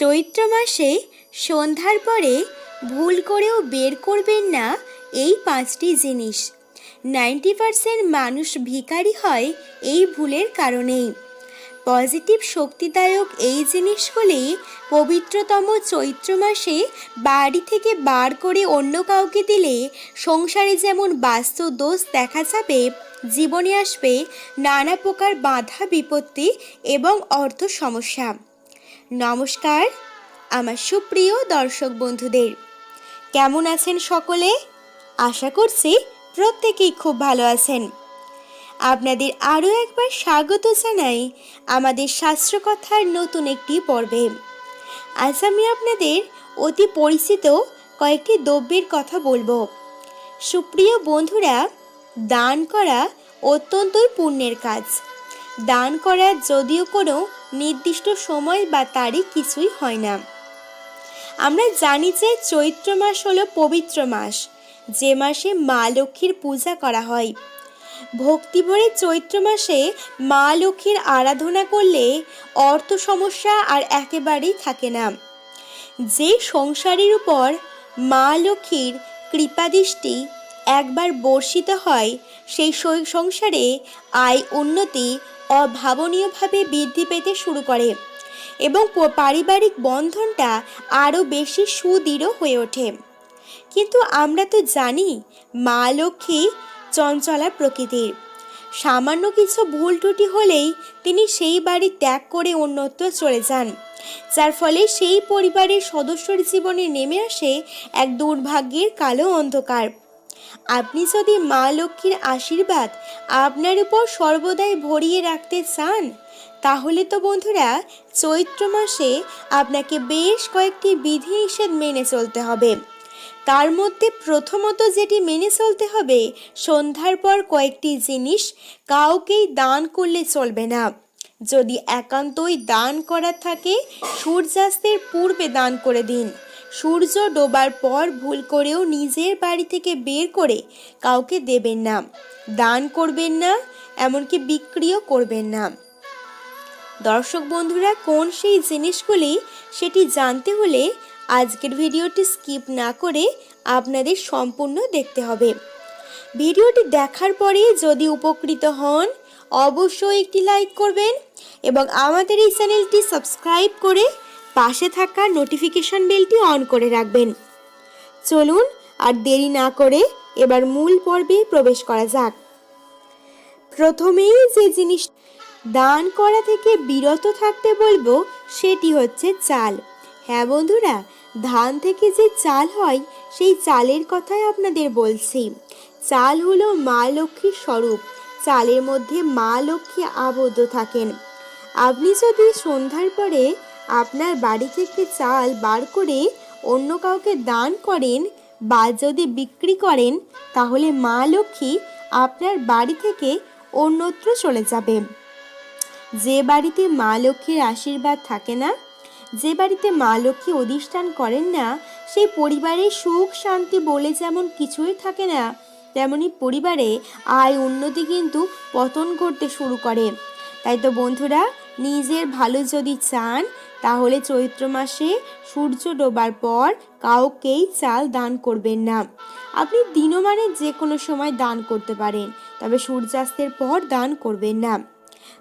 চৈত্র মাসে সন্ধ্যার পরে ভুল করেও বের করবেন না এই পাঁচটি জিনিস। নাইনটি পারসেন্ট মানুষ ভিখারি হয় এই ভুলের কারণেই। পজিটিভ শক্তিদায়ক এই জিনিসগুলি পবিত্রতম চৈত্র মাসে বাড়ি থেকে বার করে অন্য কাউকে দিলে সংসারে যেমন বাস্তু দোষ দেখা যাবে, জীবনে আসবে নানা প্রকার বাধা, বিপত্তি এবং অর্থ সমস্যা। নমস্কার, আমার সুপ্রিয় দর্শক বন্ধুদের। কেমন আছেন সকলে? আশা করছি প্রত্যেকেই খুব ভালো আছেন। আপনাদের আরও একবার স্বাগত জানাই আমাদের শাস্ত্রকথার নতুন একটি পর্বে। আজ আমি আপনাদের অতি পরিচিত কয়েকটি দ্রব্যের কথা বলব। সুপ্রিয় বন্ধুরা, দান করা অত্যন্তই পুণ্যের কাজ। দান করার যদিও কোনো নির্দিষ্ট সময় বা তারিখ কিছুই হয় না। আমরা জানি যে চৈত্র মাস হলো পবিত্র মাস, যে মাসে মা লক্ষ্মীর পূজা করা হয়। ভক্তিভরে চৈত্র মাসে মা লক্ষ্মীর আরাধনা করলে অর্থ সমস্যা আর একেবারেই থাকে না। যে সংসারের উপর মা লক্ষ্মীর কৃপাদৃষ্টি একবার বর্ষিত হয়, সেই সংসারে আয় উন্নতি অভাবনীয়ভাবে বৃদ্ধি পেতে শুরু করে এবং পারিবারিক বন্ধনটা আরও বেশি সুদৃঢ় হয়ে ওঠে। কিন্তু আমরা তো জানি মা লক্ষ্মী চঞ্চলা প্রকৃতির। সামান্য কিছু ভুল ত্রুটি হলেই তিনি সেই বাড়ি ত্যাগ করে অন্যত্র চলে যান, যার ফলে সেই পরিবারের সদস্যর জীবনে নেমে আসে এক দুর্ভাগ্যের কালো অন্ধকার। আপনি যদি মা লক্ষ্মীর আশীর্বাদ আপনার উপর সর্বদাই ভরিয়ে রাখতে চান, তাহলে তো বন্ধুরা চৈত্র মাসে আপনাকে বেশ কয়েকটি বিধিনিষেধ মেনে চলতে হবে। তার মধ্যে প্রথমত যেটি মেনে চলতে হবে, সন্ধ্যার পর কয়েকটি জিনিস কাউকেই দান করলে চলবে না। যদি একান্তই দান করার থাকে, সূর্যাস্তের পূর্বে দান করে দিন। সূর্য ডোবার পর ভুল করেও নিজের বাড়ি থেকে বের করে কাউকে দেবেন না। দান করবেন না, এমনকি বিক্রিও করবেন না। দর্শক বন্ধুরা, কোন সেই জিনিসগুলি সেটি জানতে হলে আজকের ভিডিওটি স্কিপ না করে আপনাদের সম্পূর্ণ দেখতে হবে। ভিডিওটি দেখার পরে যদি উপকৃত হন, অবশ্যই একটি লাইক করবেন এবং আমাদের এই চ্যানেলটি সাবস্ক্রাইব করে পাশে থাকা নোটিফিকেশন বেলটি অন করে রাখবেন। চলুন, আর দেরি না করে এবার মূল পর্বে প্রবেশ করা যাক। প্রথমেই যে জিনিস দান করা থেকে বিরত থাকতে বলব, সেটি হচ্ছে চাল। হ্যাঁ বন্ধুরা, ধান থেকে যে চাল হয়, সেই চালের কথাই আপনাদের বলছি। চাল হলো মা লক্ষ্মীর স্বরূপ। চালের মধ্যে মা লক্ষ্মী আবদ্ধ থাকেন। আপনি যদি সন্ধ্যার পরে আপনার বাড়ি থেকে চাল বার করে অন্য কাউকে দান করেন বা যদি বিক্রি করেন, তাহলে মা লক্ষ্মী আপনার বাড়ি থেকে অন্যত্র চলে যাবে। যে বাড়িতে মা লক্ষ্মীর আশীর্বাদ থাকে না, যে বাড়িতে মা লক্ষ্মী অধিষ্ঠান করেন না, সেই পরিবারে সুখ, শান্তি বলে যেমন কিছুই থাকে না, তেমনি পরিবারে আয় উন্নতি কিন্তু পতন করতে শুরু করে। তাই তো বন্ধুরা, নিজের ভালো যদি চান তাহলে চৈত্র মাসে সূর্য ডোবার পর কাউকেই চাল দান করবেন না। আপনি দিনমানে যে কোনো সময় দান করতে পারেন, তবে সূর্যাস্তের পর দান করবেন না।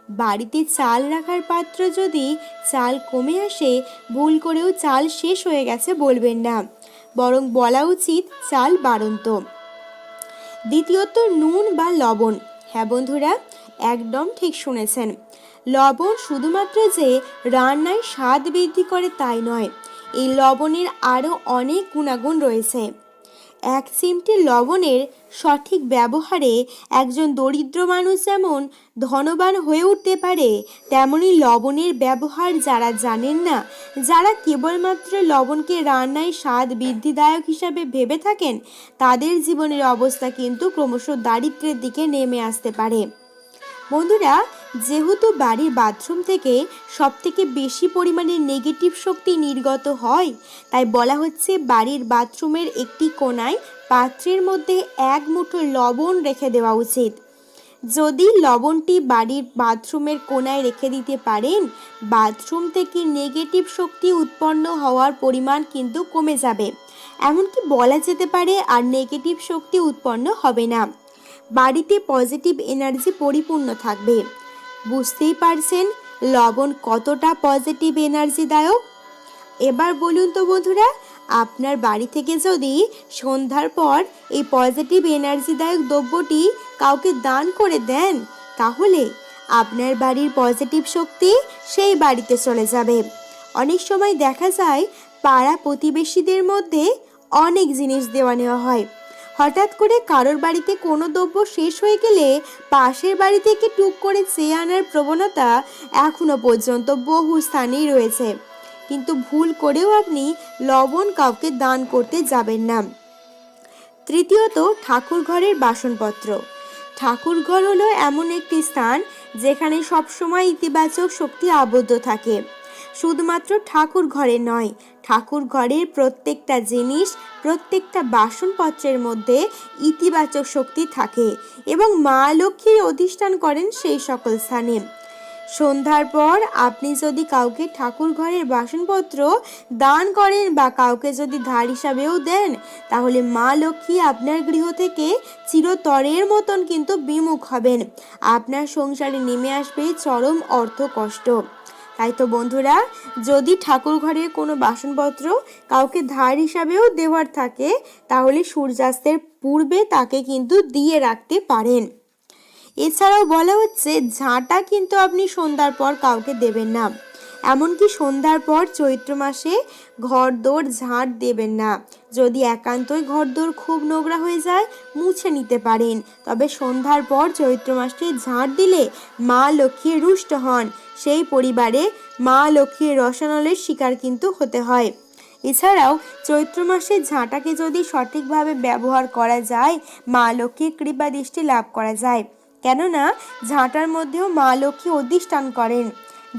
বাড়িতে চাল রাখার পাত্র যদি চাল কমে আসে, ভুল করেও চাল শেষ হয়ে গেছে বলবেন না। বরং বলা উচিত চাল বাড়ন্ত। দ্বিতীয়ত নুন বা লবণ। হ্যাঁ বন্ধুরা, একদম ঠিক শুনেছেন। লবণ শুধুমাত্র যে রান্নায় স্বাদ বৃদ্ধি করে তাই নয়, এই লবণের আরও অনেক গুণাগুণ রয়েছে। এক চিমটি লবণের সঠিক ব্যবহারে একজন দরিদ্র মানুষ যেমন ধনবান হয়ে উঠতে পারে, তেমনি লবণের ব্যবহার যারা জানেন না, যারা কেবলমাত্র লবণকে রান্নায় স্বাদ বৃদ্ধিদায়ক হিসাবে ভেবে থাকেন, তাদের জীবনের অবস্থা কিন্তু ক্রমশ দারিদ্র্যের দিকে নেমে আসতে পারে। বন্ধুরা যেহেতু বাড়ির বাথরুম থেকে সবথেকে বেশি পরিমাণে নেগেটিভ শক্তি নির্গত হয়, তাই বলা হচ্ছে বাড়ির বাথরুমের একটি কোণায় পাত্রের মধ্যে এক মুঠো লবণ রেখে দেওয়া উচিত। যদি লবণটি বাড়ির বাথরুমের কোনায় রেখে দিতে পারেন, বাথরুম থেকে নেগেটিভ শক্তি উৎপন্ন হওয়ার পরিমাণ কিন্তু কমে যাবে। এমনকি বলা যেতে পারে আর নেগেটিভ শক্তি উৎপন্ন হবে না। বাড়িতে পজিটিভ এনার্জি পরিপূর্ণ থাকবে। বুঝতেই পারছেন লবণ কতটা পজিটিভ এনার্জিদায়ক এবার বলুন তো বন্ধুরা, আপনার বাড়ি থেকে যদি সন্ধ্যার পর এই পজিটিভ এনার্জিদায়ক দ্রব্যটি কাউকে দান করে দেন, তাহলে আপনার বাড়ির পজিটিভ শক্তি সেই বাড়িতে চলে যাবে। অনেক সময় দেখা যায় পাড়া প্রতিবেশীদের মধ্যে অনেক জিনিস দেওয়া নেওয়া হয়। হঠাৎ করে কারোর বাড়িতে কোনো দ্রব্য শেষ হয়ে গেলে পাশের বাড়ি থেকে টুক করে চেয়ে আনার প্রবণতা এখনও পর্যন্ত বহু স্থানেই রয়েছে। কিন্তু ভুল করেও আপনি লবণ কাউকে দান করতে যাবেন না। তৃতীয়ত ঠাকুর ঘরের বাসনপত্র। ঠাকুর ঘর হলো এমন একটি স্থান যেখানে সবসময় ইতিবাচক শক্তি আবদ্ধ থাকে। শুধুমাত্র ঠাকুর ঘরে নয় ঠাকুর ঘরের প্রত্যেকটা জিনিস, প্রত্যেকটা বাসনপত্রের মধ্যে ইতিবাচক শক্তি থাকে এবং মা লক্ষ্মীর অধিষ্ঠান করেন সেই সকল স্থানে। সন্ধ্যার পর আপনি যদি কাউকে ঠাকুর ঘরের বাসনপত্র দান করেন বা কাউকে যদি ধার হিসাবেও দেন, তাহলে মা লক্ষ্মী আপনার গৃহ থেকে চিরতরের মতন কিন্তু বিমুখ হবেন। আপনার সংসারে নেমে আসবে চরম অর্থ কষ্ট তাই তো বন্ধুরা, যদি ঠাকুর ঘরে কোনো বাসনপত্র কাউকে ধার হিসাবেও দেওয়ার থাকে, তাহলে সূর্যাস্তের পূর্বে তাকে কিন্তু দিয়ে রাখতে পারেন। এছাড়াও বলা হচ্ছে, ঝাঁটা কিন্তু আপনি সন্ধ্যার পর কাউকে দেবেন না। এমনকি সন্ধ্যার পর চৈত্র মাসে ঘর দৌড় ঝাঁট দেবেন না। যদি একান্তই ঘর দৌড় খুব নোংরা হয়ে যায়, মুছে নিতে পারেন। তবে সন্ধ্যার পর চৈত্র মাসে ঝাঁট দিলে মা লক্ষ্মী রুষ্ট হন। সেই পরিবারে মা লক্ষ্মীর রসানলের শিকার কিন্তু হতে হয়। এছাড়াও চৈত্র মাসে ঝাঁটাকে যদি সঠিকভাবে ব্যবহার করা যায়, মা লক্ষ্মীর কৃপা দৃষ্টি লাভ করা যায়। কেননা, ঝাঁটার মধ্যেও মা লক্ষ্মী অধিষ্ঠান করেন।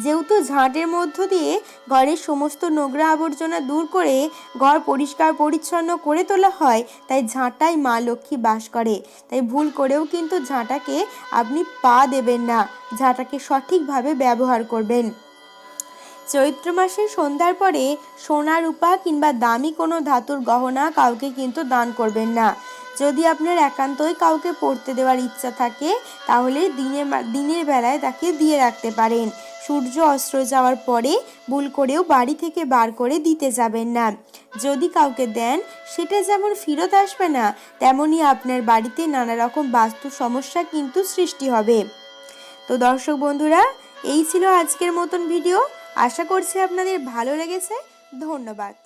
যেহেতু ঝাঁটের মধ্য দিয়ে ঘরের সমস্ত নোংরা আবর্জনা দূর করে ঘর পরিষ্কার পরিচ্ছন্ন করে তোলা হয়, তাই ঝাঁটায় মা লক্ষ্মী বাস করে। তাই ভুল করেও কিন্তু ঝাঁটাকে আপনি পা দেবেন না, ঝাঁটাকে সঠিকভাবে ব্যবহার করবেন। চৈত্র মাসের সন্ধ্যার পরে সোনা, রূপা কিংবা দামি কোনো ধাতুর গহনা কাউকে কিন্তু দান করবেন না। যদি আপনার একান্তই কাউকে পড়তে দেওয়ার ইচ্ছা থাকে, তাহলে দিনের দিনের বেলায় তাকে দিয়ে রাখতে পারেন। সূর্য অস্ত্র যাওয়ার পরে ভুল করেও বাড়ি থেকে বার করে দিতে যাবেন না। যদি কাউকে দেন, সেটা যেমন ফেরত আসবে না তেমনই আপনার বাড়িতে নানা রকম বাস্তু সমস্যা কিন্তু সৃষ্টি হবে। তো দর্শক বন্ধুরা, এই ছিল আজকের মতন ভিডিও। আশা করছি আপনাদের ভালো লেগেছে। ধন্যবাদ।